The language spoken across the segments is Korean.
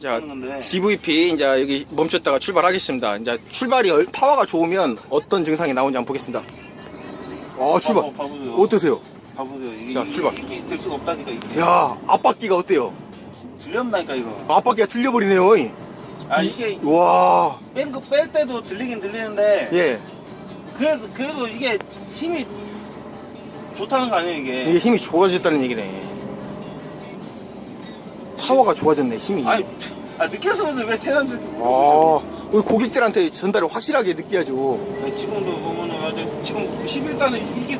자. GVP 이제 여기 멈췄다가 출발하겠습니다. 이제 출발이 얼- 파워가 좋으면 어떤 증상이 나오는지 한번 보겠습니다. 어, 출발. 어, 봐보세요. 어떠세요? 봐보세요. 이게, 자, 이게- 출발. 이게 될 수가 없다니까. 이게. 야, 앞바퀴가 어때요? 들렸나니까 이거. 앞바퀴가 틀려버리네요. 이. 아 이게 와, 뺀 거 뺄 때도 들리긴 들리는데 예. 그래도 그래도 이게 힘이 좋다는 거 아니에요 이게. 이게 힘이 좋아졌다는 얘기네. 파워가 좋아졌네, 힘이. 아니 아 느꼈으면 왜 세상스럽게 아? 우리 고객들한테 전달을 확실하게 느껴야죠. 아니, 지금도 보면은 아주 지금 11단에 이게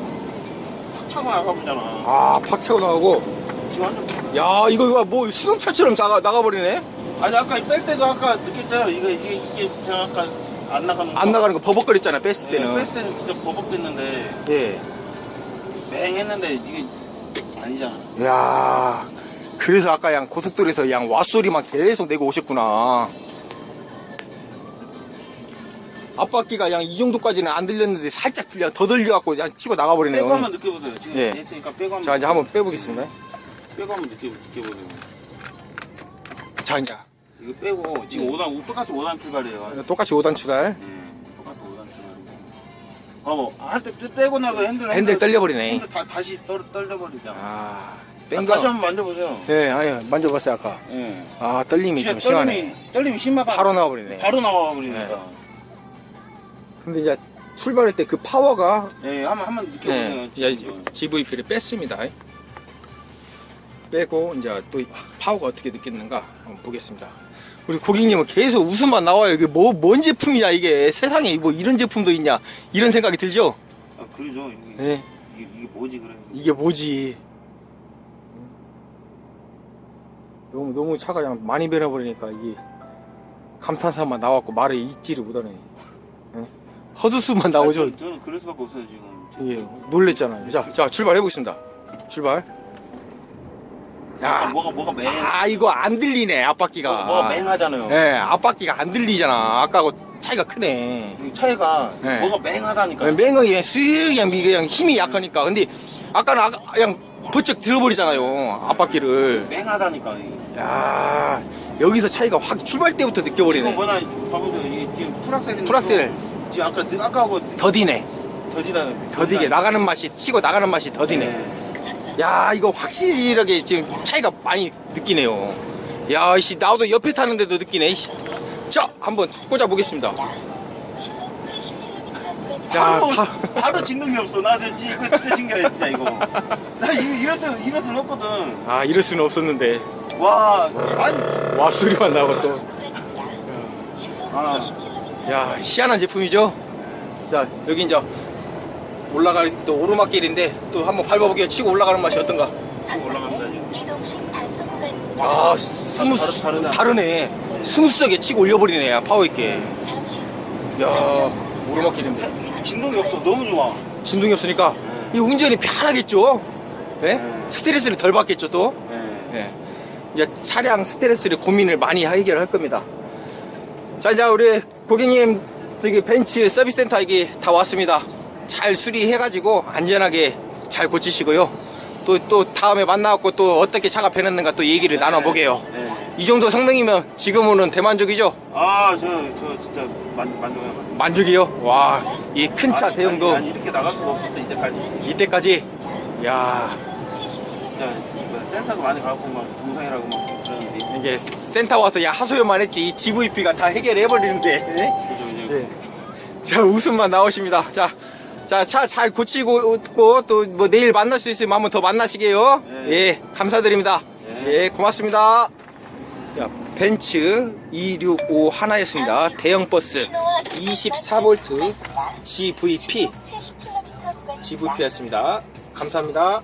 팍 차고 나가보잖아. 아, 팍 차고 나가고. 지금 완전 야, 이거, 이거 뭐 수동차처럼 나가, 나가버리네? 아니 아까 뺄 때도 아까 느꼈잖아요. 이거 이게 이게 그냥 아까 안 나가는 거. 안 나가는 거 버벅거렸잖아, 뺐을 예, 때는. 뺄 때는 진짜 버벅댔는데 예. 맹했는데 이게 아니잖아. 야 그래서 아까 양 고속도로에서 양 왓소리만 계속 내고 오셨구나. 앞바퀴가 양 이 정도까지는 안 들렸는데 살짝 들려 더 들려갖고 그냥 치고 나가버리네요. 빼고 한번 느껴보세요. 지금 예. 했으니까 빼고 한번 자 이제 한번 빼보겠습니다. 빼고 한번 느껴 느껴보세요. 자 이제 이거 빼고 지금 예. 5단 똑같이 5단 출발이에요. 똑같이 5단 추가할 예, 봐봐 할때 빼고 나서 핸들 핸들 떨려버리네. 핸들 다 다시 떨 떨려버리잖아. 아 아, 땡겨. 다시 한번 만져보세요. 예 아니 만져봤어요 아까. 예. 아 떨림이 진짜 좀 심하네. 떨림이 떨림이 심하다. 바로 나와버리네. 바로 나와 버리니까. 근데 이제 출발할 때 그 파워가 예, 한번 한번 느껴보세요. 네, 이제 지금. GVP를 뺐습니다. 빼고 이제 또 파워가 어떻게 느꼈는가 한번 보겠습니다. 우리 고객님은 계속 웃음만 나와요. 이게 뭐, 뭔 제품이냐, 이게. 세상에 뭐 이런 제품도 있냐. 이런 생각이 들죠? 아, 그러죠. 이게, 예. 이게, 이게 뭐지 그래. 이게 뭐지. 너무, 너무 차가 그냥 많이 변해버리니까 이게 감탄사만 나왔고 말을 잊지를 못하네. 예? 헛웃음만 나오죠. 아, 저, 저는 그럴 수밖에 없어요 지금. 예, 놀랬잖아요. 자, 자, 출발해보겠습니다. 출발. 아, 야, 뭐가 뭐가 맹. 아, 이거 안 들리네, 앞바퀴가. 뭐가, 뭐가 맹하잖아요. 예, 앞바퀴가 안 들리잖아. 아까하고 차이가 크네. 이 차이가 네. 뭐가 맹하다니까. 맹은 그냥 쓱 그냥 이게 그냥 힘이 약하니까. 근데 아까는 아까 그냥 버쩍 들어버리잖아요. 앞바퀴를. 맹하다니까. 야, 여기서 차이가 확 출발 때부터 지금 느껴버리네. 뭐나 봐보세요. 이 지금 풀악셀인데. 풀악셀. 지금 아까 아까하고 더디네. 더디다. 더디게 나가는 맛이 치고 나가는 맛이 더디네. 네. 야 이거 확실하게 지금 차이가 많이 느끼네요 야씨 나도 옆에 타는데도 느끼네 씨. 자 한번 꽂아 보겠습니다 야 바로, 파, 바로 진동이 없어. 나 진짜 이거 진짜 진짜 이거. 나 이거 이럴 수 이럴 수는 없거든. 아 이럴 수는 없었는데 와 아니 와 소리만 나고 아, 또야 희한한 제품이죠 자 여기 이제 올라갈 또 오르막길인데 또 한번 밟아보게요 치고 올라가는 맛이 어떤가 올라갑니다 지금. 아 스무스 다르- 다르다. 다르네 스무스하게 치고 올려버리네 파워 있게 야 오르막길인데 진동이 없어. 너무 좋아. 진동이 없으니까 이 운전이 편하겠죠? 네? 네. 스트레스를 덜 받겠죠 또? 네. 네. 이제 차량 스트레스를 고민을 많이 해결할 겁니다. 자 이제 우리 고객님 저기 벤츠 서비스 센터 여기 다 왔습니다. 잘 수리해가지고 안전하게 잘 고치시고요. 또 또 다음에 만나갖고 또 어떻게 차가 변했는가 또 얘기를 나눠보게요. 네. 이 정도 성능이면 지금은 대만족이죠? 아, 저, 저 진짜 만, 만족해요. 만족이요? 와, 이 큰 차 아니, 대형도 아니, 아니, 이렇게 나갈 수가 없었어, 이때까지. 이때까지 야 진짜, 이거 센터도 많이 가고, 막, 동상이라고 막 그러는데. 이게 센터 와서 야 하소연만 했지 이 GVP가 다 해결해 버리는데 그죠, 이제. 네. 자 웃음만 나오십니다 자 차 잘 고치고 또 뭐 내일 만날 수 있으면 한번 더 만나시게요. 네. 예 감사드립니다. 네. 예 고맙습니다. 자, 벤츠 265 하나였습니다. 대형 버스 24V GVP GVP였습니다. 감사합니다